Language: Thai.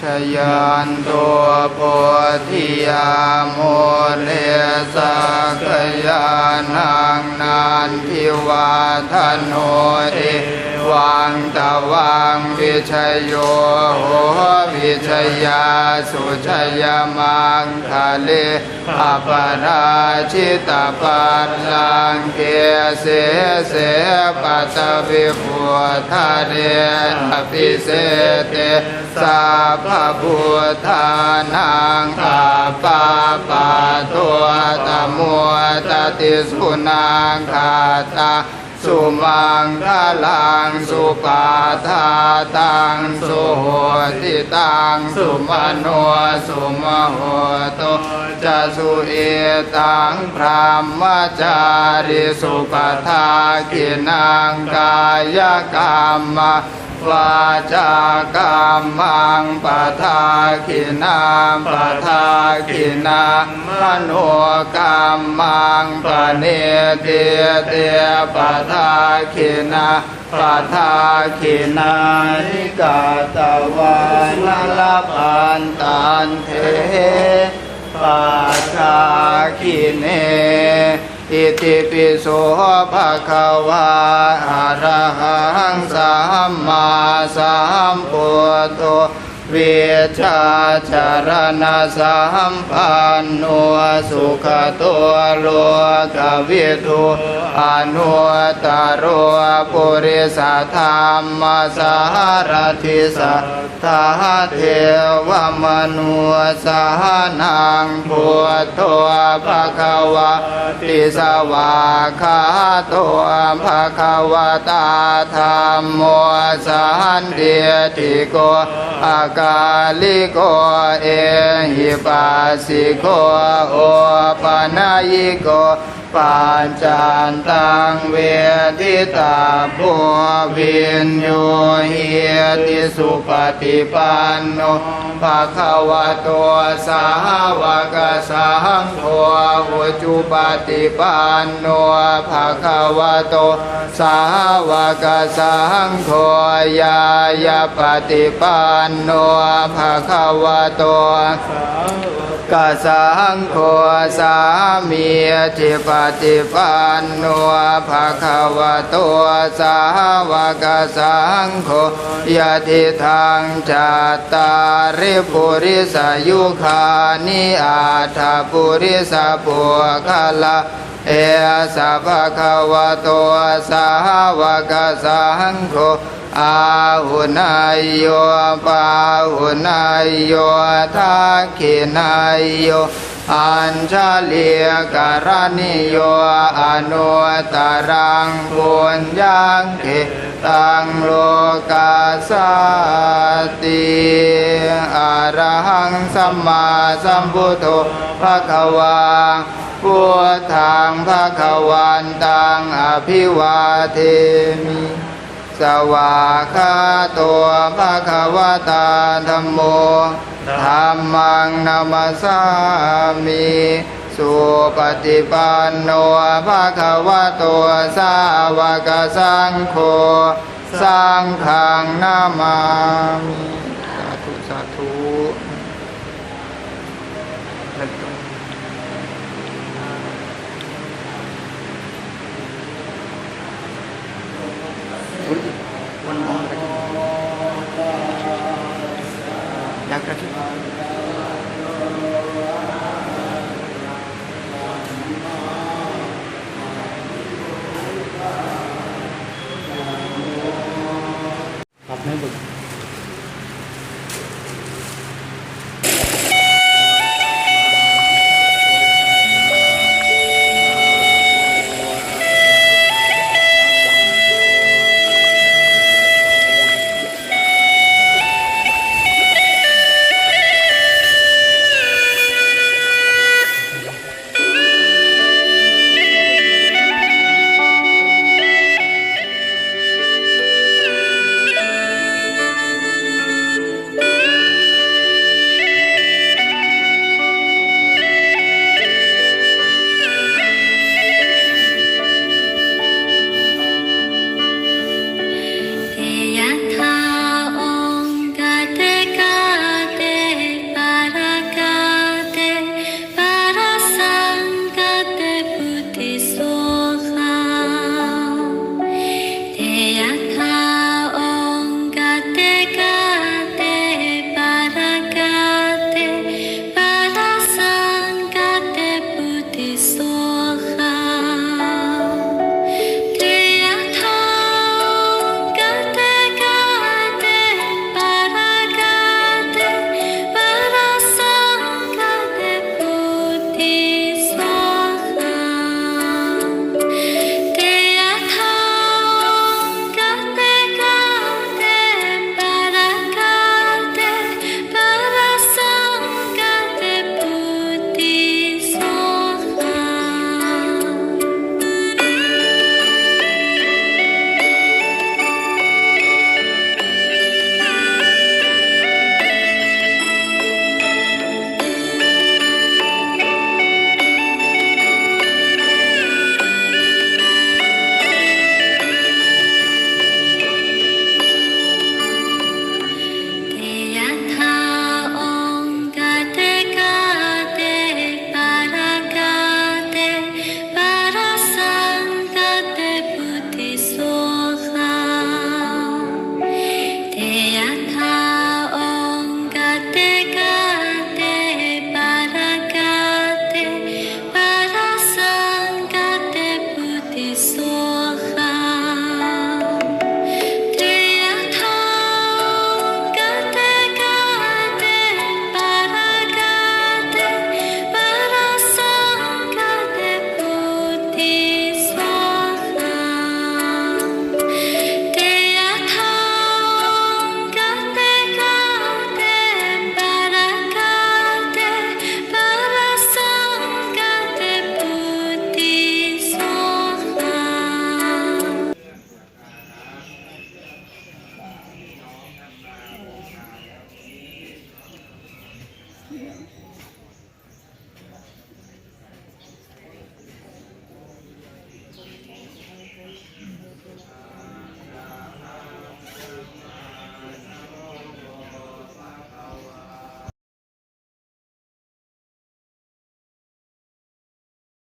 ชยันตัวโพธิยาโมเลสกยานังนานทิวาทโนเอ วังตะวังวิชยโยโหวิชยาสุชยมังคะเลอปราชิตาปัลลังเกเสเสปัตวิปุทะเรอภิเศเตสัพพพุทธานังอาปาปาตัวตมัวตติสุนังคาตา สุมังคลังสุปาทาตังสุโหติตังสุมโนสุมโหตุจะสุเอตังพรามจาริสุปทากินังกายกรรม วาจากรรมังปทาขินาปทาขินามโนกรรมังปเนเตเตปทาขินาปทาขินานิกาตวานลปันตันเทปัจจาคิเนอิติปิโสภะคะวาอะระหังสั มมาสัมพุทโธเวชาจารณะสัมปันโนสุขตัวโลกวิทูอนุตตรโรปุริสธรรมสารทิสัทเทวมนุสหนังพุทโธภะคะวะติสวาคา ภะคะวะตาธรรมโมสันเดียติโกอากาลิโกเอหิปัสสิโกโอปนายิโก ปัญจานตังเวทิตาภูวินโยเหียติสุปฏิปันโนภะคะวะโตสาวกสังโฆอุจุปฏิปันโนภะคะวะโตสาวกสังโฆยายาปฏิปันโนภะคะวะโต กสังโฆสามีจิปฏิปันโนภะคะวะโตสาวกสังโฆยะติทางจัตตาริปุริสยุคานิอาถาปุริสปุคละเอสัพพะคะวะโตสาวกสังโฆ อาหุนายโยปาหุนายโยทักขินายโยอัญชลียการณิโยอนุตตรังปุญญังเขตังโลกาสติอะระหังสัมมาสัมพุทโธภะคะวาพุทธังภะคะวันตังอภิวาเทมิ สวากาตัวภะคะวะตาธัมโมธัมมังนามาสามิสุปฏิปันโนภะคะวะโตสาวกสังโฆสังฆังนามามิสาธุสาธุ